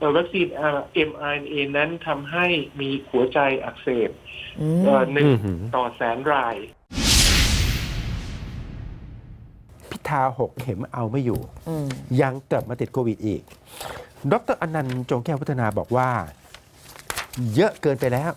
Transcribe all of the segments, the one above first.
เอ่อวัคซีนเอ่อ mRNA นั้นทำให้มีหัวใจอักเสบอืเอ่อมหนึ่งอื้อหือต่อแสนรายพิธาหกเข็มเอาไม่อยู่อืมยังกลับมาติดโควิดอีก ดรอนันต์จงแก้วพัฒนาบอกว่า เยอะเกินไปแล้ว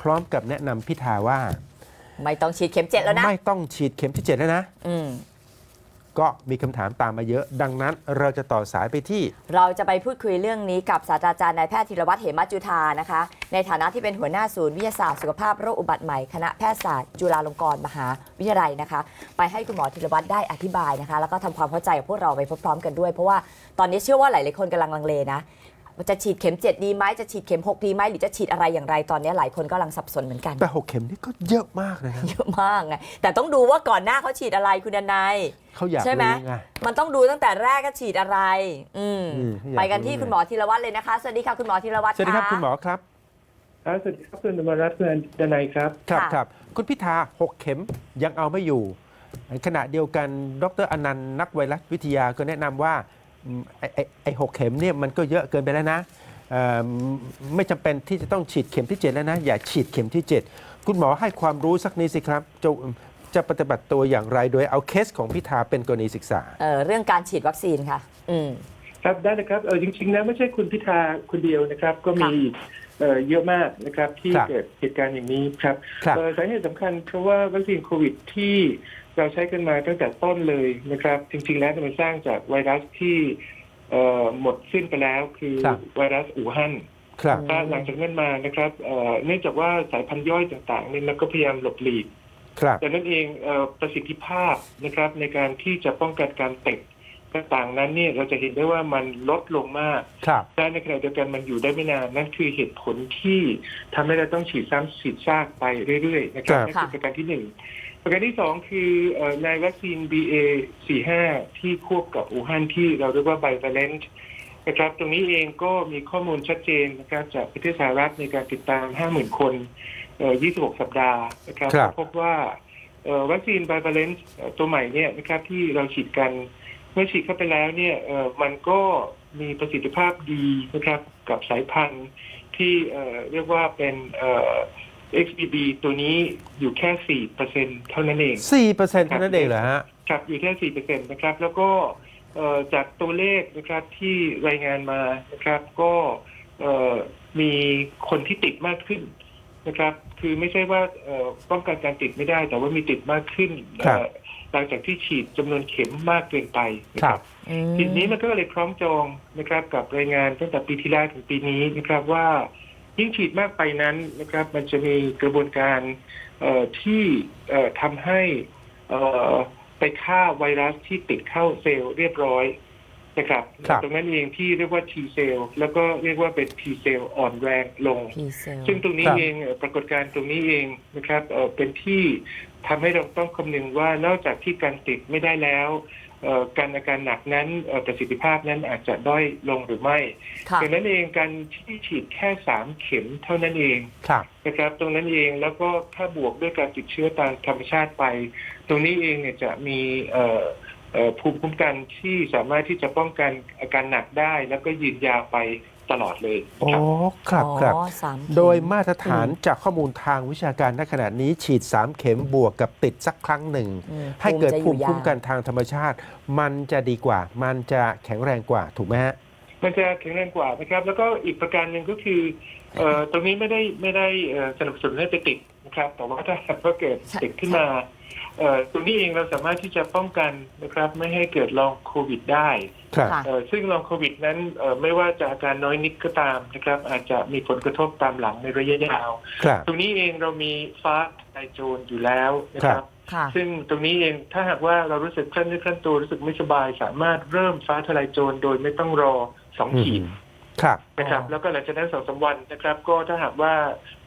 พร้อมกับแนะนำพิธาว่า ไม่ต้องฉีดเข็มเจ็ดแล้วนะ ไม่ต้องฉีดเข็มที่7แล้วนะอืม ก็มีคำถามตามมาเยอะ ดังนั้นเราจะต่อสายไปที่ เราจะไปพูดคุยเรื่องนี้กับศาสตราจารย์นายแพทย์ธีรวัตรเหมจุธานะคะ ในฐานะที่เป็นหัวหน้าศูนย์วิทยาศาสตร์สุขภาพโรคอุบัติใหม่คณะแพทยศาสตร์จุฬาลงกรณ์มหาวิทยาลัยนะคะ ไปให้คุณหมอธีรวัตรได้อธิบายนะคะ แล้วก็ทำความเข้าใจกับพวกเราไปพร้อมๆกันด้วย เพราะว่าตอนนี้เชื่อว่าหลายๆคนกำลังลังเลนะ จะฉีดเข็ม 7 ดีไหมจะฉีดเข็ม 6 ดีไหมหรือจะฉีดอะไรอย่างไรตอนนี้หลายคนก็กำลังสับสนเหมือนกันแต่6เข็มนี่ก็เยอะมากนะครับ เยอะมากไงแต่ต้องดูว่าก่อนหน้าเขาฉีดอะไรคุณดนาย เขาอยากใช่ไหม รู้ไง มันต้องดูตั้งแต่แรกก็ฉีดอะไร อืมอืมอยากไปกันที่รู้ไง คุณหมอธีรวัตรเลยนะคะสวัสดีค่ะคุณหมอธีรวัตร สวัสดีครับะคุณหมอครับ ครับสวัสดีครับคุณธรรมรัตน์คุณดนัยครับ ครับค่ะ ครับคุณพิธา6เข็มยังเอาไม่อยู่ ขณะเดียวกันดรอนันต์นักไวรัสวิทยาก็แนะนำว่าอืม ไอ้ไอ้ไอ้หกเข็มเนี่ยมันก็เยอะเกินไปแล้วนะเอ่อไม่จำเป็นที่จะต้องฉีดเข็มที่ 7 แล้วนะ อย่าฉีดเข็มที่ 7 คุณหมอให้ความรู้สักนิดสิครับจะจะปฏิบัติตัวอย่างไรโดยเอาเคสของพิธาเป็นกรณีศึกษา เอ่อเรื่องการฉีดวัคซีนค่ะ อืม ครับได้เลยครับเออจริงๆแล้วไม่ใช่คุณพิธาคนเดียวนะครับ ก็มีเอ่อเยอะมากนะครับที่ครับเกิดเหตุการณ์อย่างนี้ครับครับ เอ่อสาเหตุสำคัญเพราะว่าวัคซีนโควิดที่ เราใช้กันมาตั้งแต่ต้นเลยนะครับ จริง ๆ แล้วมันสร้างจากไวรัสที่เอ่อหมดสิ้นไปแล้วคือครับไวรัสอู่ฮั่นครับอืมถ้าหลังจากนั้นมานะครับเอ่อเนื่องจากว่าสายพันธุ์ย่อยต่างๆเนี่ยมันก็พยายามหลบหลีกครับดังนั้นเองเอ่อประสิทธิภาพนะครับในการที่จะป้องกันการติดต่างๆนั้นเนี่ยเราจะเห็นได้ว่ามันลดลงมากครับและในขณะเดียวกันมันอยู่ได้ไม่นานนั่นคือเหตุผลที่ทำให้เราต้องฉีดซ้ำฉีดซากไปเรื่อยๆนะครับครับนั่นคือประการที่หนึ่ง ประการที่สองคือเอ่อในวัคซีน BA 45 ที่ควบกับอู่ฮั่นที่เราเรียกว่าไบวาเลนต์นะครับ ตรงนี้เองก็มีข้อมูลชัดเจนนะครับจากประเทศสหรัฐในการติดตาม 50,000 คนเอ่อ26 สัปดาห์นะครับครับพบว่าเอ่อวัคซีนไบวาเลนต์ตัวใหม่เนี่ยนะครับที่เราฉีดกันเมื่อฉีดเข้าไปแล้วเนี่ยเอ่อมันก็มีประสิทธิภาพดีนะครับกับสายพันธุ์ที่เอ่อเรียกว่าเป็นเอ่อ XBB ตัวนี้อยู่แค่สี่เปอร์เซ็นเท่านั้นเอง 4%เท่านั้นเองเหรอฮะ ครับ อยู่แค่สี่เปอร์เซ็นตนะครับ แล้วก็เอ่อจากตัวเลขนะครับที่รายงานมานะครับ ก็เอ่อมีคนที่ติดมากขึ้นนะครับ คือไม่ใช่ว่าเอ่อป้องกันการติดไม่ได้ แต่ว่ามีติดมากขึ้นครับเอ่อหลังจากที่ฉีดจำนวนเข็มมากเกินไปนะคครัรับบอืมทีนี้มันก็เลยคล้องจองนะครับ กับรายงานตั้งแต่ปีที่แล้วถึงปีนี้นะครับว่า ยิ่งฉีดมากไปนั้นนะครับ มันจะมีกระบวนการที่ทำให้ไปฆ่าไวรัสที่ติดเข้าเซลล์เรียบร้อย นะครับครับ ตรงนั้นเองที่เรียกว่า T เซลล์แล้วก็เรียกว่าเป็น T เซลล์อ่อนแรงลง พีเซล ซึ่งตรงนี้ครับเองเอ่อปรากฏการณ์ตรงนี้เองนะครับเอ่อเป็นที่ทำให้เราต้องคำนึงว่านอกจากที่การติดไม่ได้แล้วเอ่อการอาการหนักนั้นเอ่อประสิทธิภาพนั้นอาจจะด้อยลงหรือไม่ค่ะ ดังนั้นเองการที่ฉีดแค่สามเข็มเท่านั้นเองครับ นะครับ ตรงนั้นเองแล้วก็ถ้าบวกด้วยการติดเชื้อตามธรรมชาติไป ตรงนี้เองเนี่ยจะมีเอ่อเอ่อ ภูมิคุ้มกันที่สามารถที่จะป้องกันอาการหนักได้ แล้วก็ยืนยาวไปตลอดเลยโอ้ครับครับครับอ๋อสามเข็มโดยมาตรฐานอืมจากข้อมูลทางวิชาการณขณะนี้ฉีด 3 เข็มบวกกับติดสักครั้งหนึ่งอืมให้เกิดจะอภูยู่มิยาวคุ้มกันทางธรรมชาติ มันจะดีกว่า มันจะแข็งแรงกว่าถูกไหมฮะมันจะแข็งแรงกว่านะครับ แล้วก็อีกประการหนึ่งก็คือเอ่อตรงนี้ไม่ได้ไม่ได้เอ่อสนับสนุนให้ไปติดนะ ครับ แต่ว่าถ้าหากว่าเกิดติดขึ้นมาเอ่อตรงนี้เองเราสามารถที่จะป้องกันนะครับ ไม่ให้เกิดลองโควิดได้ครับค่ะเอ่อซึ่งลองโควิดนั้นเอ่อไม่ว่าจะอาการน้อยนิดก็ตามนะครับ อาจจะมีผลกระทบตามหลังในระยะยาวครับตรงนี้เองเรามีฟ้าทลายโจรอยู่แล้วนะครับค่ะซึ่งตรงนี้เองถ้าหากว่าเรารู้สึกคลั่นเนื้อคลั่นตัวรู้สึกไม่สบาย สามารถเริ่มฟ้าทลายโจรโดยไม่ต้องรอสองอืขีดม ครับนะครับอ๋อแล้วก็หลังจากนั้นสองสามวันนะครับ ก็ถ้าหากว่า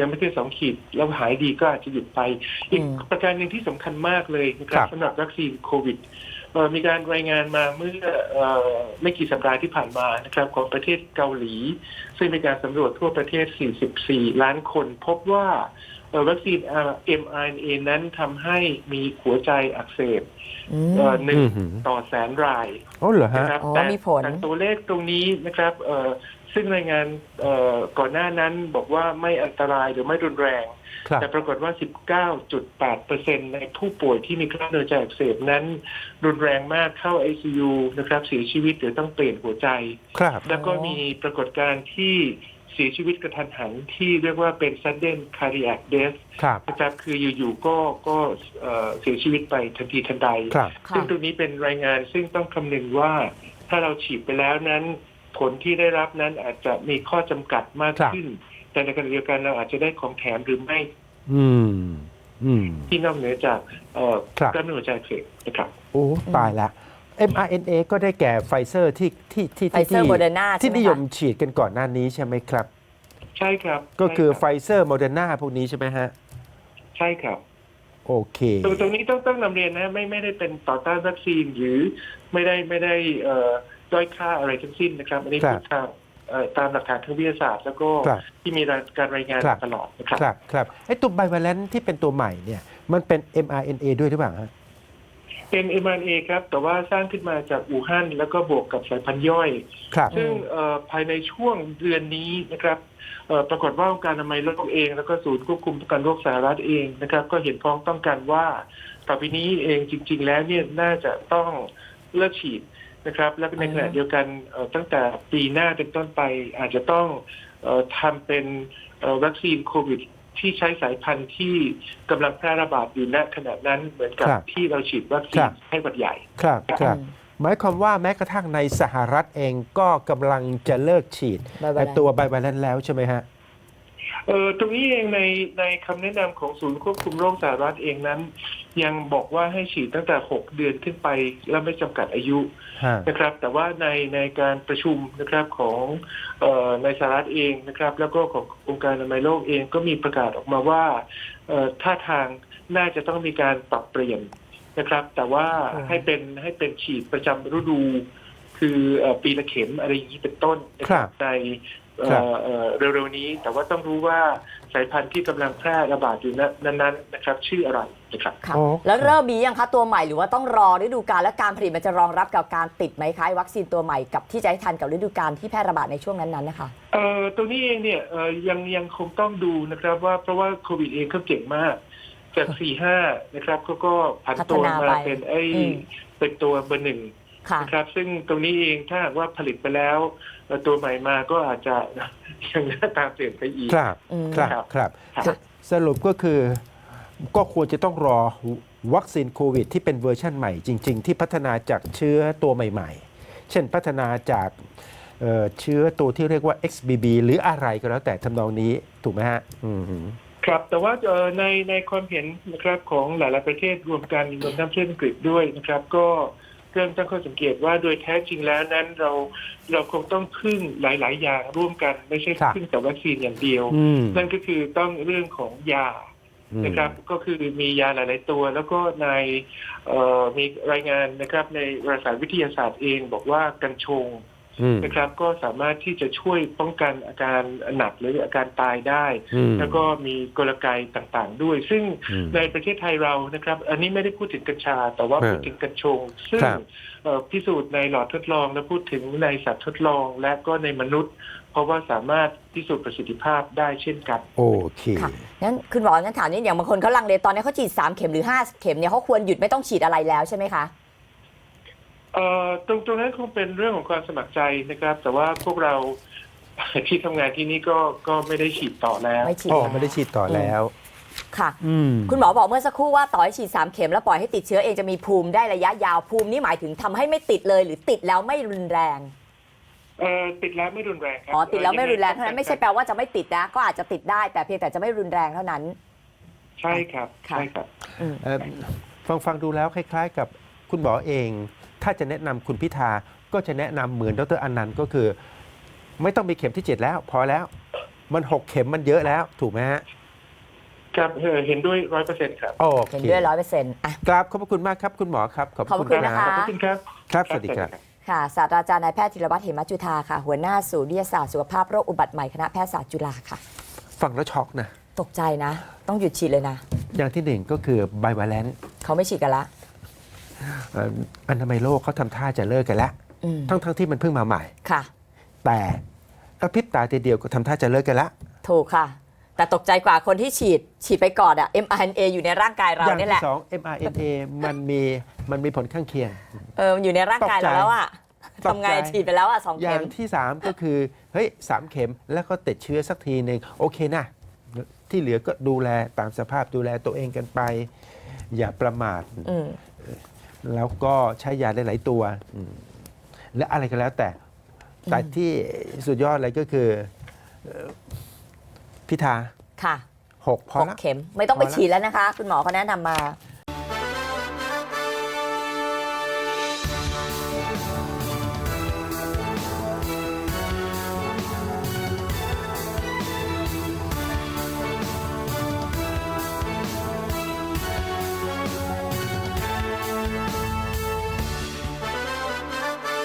ยังไม่ถึงสองขีดแล้วหายดีก็อาจจะหยุดไป อีกประการหนึ่งที่สำคัญมากเลยนะครับสำหรับวัคซีนโควิดเอ่อ มีการรายงานมาเมื่อเอ่อไม่กี่สัปดาห์ที่ผ่านมานะครับของประเทศเกาหลี ซึ่งมีการสำรวจทั่วประเทศ 44 ล้านคน พบว่าเอ่อวัคซีนเอ่อ mRNA นั้นทำให้มีหัวใจอักเสบอืมเอ่อหนึ่งอือหือต่อแสนรายอ๋อเหรอฮะนะครับอ๋อแต่มีผลแต่ตัวเลขตรงนี้นะครับเอ่อซึ่งรายงานเอ่อก่อนหน้านั้นบอกว่าไม่อันตรายหรือไม่รุนแรงครับ แต่ปรากฏว่า 19.8%ในผู้ป่วยที่มีกล้ามเนื้อใจอักเสบนั้น รุนแรงมากเข้า ICU นะครับเสียชีวิตหรือต้องเปลี่ยนหัวใจ แล้วก็มีปรากฏการณ์ที่เสียชีวิตกระทันหันที่เรียกว่าเป็น sudden cardiac death ครับนะครับคืออยู่ๆก็ก็เสียชีวิตไปทันทีทันใดครับซึ่งตรงนี้เป็นรายงานซึ่งต้องคำนึงว่าถ้าเราฉีดไปแล้วนั้น ผลที่ได้รับนั้นอาจจะมีข้อจำกัดมากขึ้น แต่ในขณะเดียวกันเราอาจจะได้ของแถมหรือไม่ อืม อืม ที่นอกเหนือจากเอ่อครับกล้ามเนื้อหัวใจอักเสบนะครับ โอ้ตายละ mRNA ก็ได้แก่ไฟเซอร์ที่ที่ที่ไฟเซอร์โมเดอร์นาใช่ที่ไหมนิยคะมฉีดกันก่อนหน้านี้ใช่ไหมครับ ใช่ครับก็คือไฟใช่รับเซอร์โมเดอร์นาพวกนี้ใช่ไหมฮะ ใช่ครับ โอเค ตรงตรงนี้ต้องต้องนำเรียนนะไม่ไม่ได้เป็นต่อต้านวัคซีนหรือไม่ได้ไม่ได้เอ่อด้อยค่าอะไรทั้งสิ้นนะครับ อันนี้ครับคือทางเอ่อ ตามหลักฐานทางวิทยาศาสตร์ แล้วก็ครับที่มีการรายงานครับ ตลอดนะครับ ครับครับไอ้ตัวไบวาเลนที่เป็นตัวใหม่เนี่ยมันเป็น mRNA ด้วยหรือเปล่าฮะ เป็น mRNA ครับ แต่ว่าสร้างขึ้นมาจากอู่ฮั่นแล้วก็บวกกับสายพันธุ์ย่อย ครับ ซึ่งเอ่อภายในช่วงเดือนนี้นะครับเอ่อปรากฏว่าองค์การอนามัยโลกเอง แล้วก็ศูนย์ควบคุมป้องกันโรคสหรัฐเองนะครับ ก็เห็นพ้องต้องกันว่าต่อไปนี้เองจริง ๆ แล้วเนี่ยน่าจะต้องเลิกฉีด นะครับ และในขณะเดียวกันเอ่อตั้งแต่ปีหน้าเป็นต้นไปอาจจะต้องเอ่อทำเป็นเอ่อวัคซีนโควิดที่ใช้สายพันธุ์ที่กำลังแพร่ระบาดอยู่ณขณะนั้นเหมือนกับครับที่เราฉีดวัคซีครันบให้หวัดใหญ่ ครับครับอืมหมายความว่าแม้กระทั่งในสหรัฐเองก็กำลังจะเลิกฉีดไบวาเลนไอ้ตัวไบวาเลนแล้วใช่ไหมฮะ เออตรงนี้เองในในคำแนะนำของศูนย์ควบคุมโรคสหรัฐเองนั้น ยังบอกว่าให้ฉีดตั้งแต่ 6 เดือนขึ้นไปและไม่จำกัดอายุฮะนะครับ แต่ว่าในในการประชุมนะครับของเอ่อในสหรัฐเองนะครับ แล้วก็ขององค์การอนามัยโลกเองก็มีประกาศออกมาว่าเอ่อท่าทางน่าจะต้องมีการปรับเปลี่ยนนะครับ แต่ว่าอืมให้เป็นให้เป็นฉีดประจำฤดู คือเอ่อปีละเข็มอะไรอย่างนี้เป็นต้นนะคครัรับบในเอ่ครับอเอ่อเร็วๆนี้ แต่ว่าต้องรู้ว่าสายพันธุ์ที่กำลังแพร่ระบาดอยู่นั้นๆนะครับ ชื่ออะไรนะครับค่ะโอ้แล้วเริ่มมียังคะตัวใหม่หรือว่าต้องรอฤดูกาลและการผลิตมันจะรองรับกับการติดไหมคะไอ้วัคซีนตัวใหม่กับที่จะให้ทันกับฤดูกาลที่แพร่ระบาดในช่วงนั้นๆนะคะเอ่อตรงนี้เองเนี่ยเอ่อยังยังคงต้องดูนะครับว่าเพราะว่าโควิดเองเขาเก่งมากจากสี่ห้านะครับเขาก็ผันตัวพัฒนามาไปเป็นไอ้อืมเป็นตัวเบอร์หนึ่งค่ะ นะครับ ซึ่งตรงนี้เองถ้าหากว่าผลิตไปแล้วเอ่อตัวใหม่มาก็อาจจะยังหน้าตาเปลี่ยนไปอีกครับอืมครับครับครับครับสสรุปก็คือก็ควรจะต้องรอวัคซีนโควิด ที่เป็นเวอร์ชั่นใหม่จริง ๆ ที่พัฒนาจากเชื้อตัวใหม่ ๆ เช่นพัฒนาจากเอ่อเชื้อตัวที่เรียกว่า XBB หรืออะไรก็แล้วแต่ทำนองนี้ถูกไหมฮะอืมครับแต่ว่าเอ่อในในความเห็นนะครับของหลาย ๆ ประเทศรวมกันรวมทั้งประเทศอังกฤษด้วยนะครับ ก็เริ่มตั้งข้อสังเกตว่าโดยแท้จริงแล้วนั้นเราเราคงต้องพึ่งหลาย ๆ อย่างร่วมกันไม่ใช่ครับพึ่งแต่วัคซีนอย่างเดียวอืมนั่นก็คือต้องเรื่องของยาอืมนะครับก็คือมียาหลาย ๆ ตัว แล้วก็ในเอ่อมีรายงานนะครับในวารสารวิทยาศาสตร์เองบอกว่ากัญชงอืม นะครับ ก็สามารถที่จะช่วยป้องกันอาการหนักหรืออาการตายได้อืมแล้วก็มีกลไกต่างๆด้วย ซึ่งอืมในประเทศไทยเรานะครับ อันนี้ไม่ได้พูดถึงกัญชา แต่ว่าเออพูดถึงกัญชง ซึ่งครับเอ่อพิสูจน์ในหลอดทดลองและพูดถึงในสัตว์ทดลอง และก็ในมนุษย์ เพราะว่าสามารถพิสูจน์ประสิทธิภาพได้เช่นกันโอเคค่ะงั้นคุณหมองั้นถามนิดอย่างบางคนเขาลังเลตอนนี้เขาฉีด3เข็มหรือ 5 เข็มเนี่ยเขาควรหยุดไม่ต้องฉีดอะไรแล้วใช่ไหมคะ เอ่อตรงตรงนั้นคงเป็นเรื่องของความสมัครใจนะครับ แต่ว่าพวกเรา ที่ทำงานที่นี่ก็ก็ไม่ได้ฉีดต่อแล้ว ไม่ฉีดอ๋อแล้วไม่ได้ฉีดต่อแล้ว ค่ะ อืม คุณหมอบอกเมื่อสักครู่ว่าต่อให้ฉีด 3 เข็มแล้วปล่อยให้ติดเชื้อเองจะมีภูมิได้ระยะยาวภูมินี่หมายถึงทำให้ไม่ติดเลย หรือติดแล้วไม่รุนแรง เอ่อติดแล้วไม่รุนแรงครับอ๋อ ติดแล้วไม่รุนแรงเอ่เท่าอนั้นไม่ใช่แปลว่าจะไม่ติดนะ ก็อาจจะติดได้แต่เพียงแต่จะไม่รุนแรงเท่านั้น ใช่ครับ ค่ะ ใช่ครับ อืม เอ่อฟังฟังดูแล้วคล้าย ๆ กับคุณหมอเอง ถ้าจะแนะนำคุณพิธาก็จะแนะนำเหมือนดรอนันต์ก็คือ ไม่ต้องมีเข็มที่7แล้ว พอแล้ว มัน6เข็มมันเยอะแล้ว ถูกไหมฮะครับเอ่อเห็นด้วยร้อยเปอร์เซ็นต์ครับโอเห็นเคด้วยร้อยเปอร์เซ็นต์อะกราบขอบพระคุณมากครับ คุณหมอครับ ขอบพระขอบพระคุณนะคะขอบพระคุณครับครับสวัสดีครับค่ะศาสตราจารย์นายแพทย์ธีรวัตรเหมจุธาค่ะ หัวหน้าศูนย์วิทยาศาสตร์สุขภาพโรคอุบัติใหม่คณะแพทยศาสตร์จุฬาค่ะฟังแล้วช็อกนะ ตกใจนะ ต้องหยุดฉีดเลยนะ อย่างที่หนึ่งก็คือไบวาเลนต์เขาไม่ฉีดกันละ อนามัยโลกเขาทำท่าจะเลิกกันแล้วอืมทั้งทั้งๆที่มันเพิ่งมาใหม่ ค่ะ แต่กระพริบตาทีเดียวก็ทำท่าจะเลิกกันละถูกค่ะ แต่ตกใจกว่าคนที่ฉีดฉีดไปก่อนอะ mRNA อยู่ในร่างกายเราอย่างเนี่ยแหที่ละสอง mRNA มันมีมันมีผลข้างเคียง เออมันอยู่ในร่างกายเราแล้วอะตกใจทำไงฉีดไปแล้วอะสองอเข็ย่างม ที่3ก็คือเฮ้ยสามเข็มแล้วก็ติดเชื้อสักทีหนึ่งโอเคนะ ที่เหลือก็ดูแลตามสภาพดูแลตัวเองกันไป อย่าประมาท อืม แล้วก็ใช้ยาหลาย ๆ ตัวอืมและอะไรก็แล้วแต่ แต่ที่สุดยอดเลยก็คือเอ่อพิธาค่ะหกพอหกละ เข็ม ไม่ต้องไปพอละ ฉีดแล้วนะคะ คุณหมอเขาแนะนำมา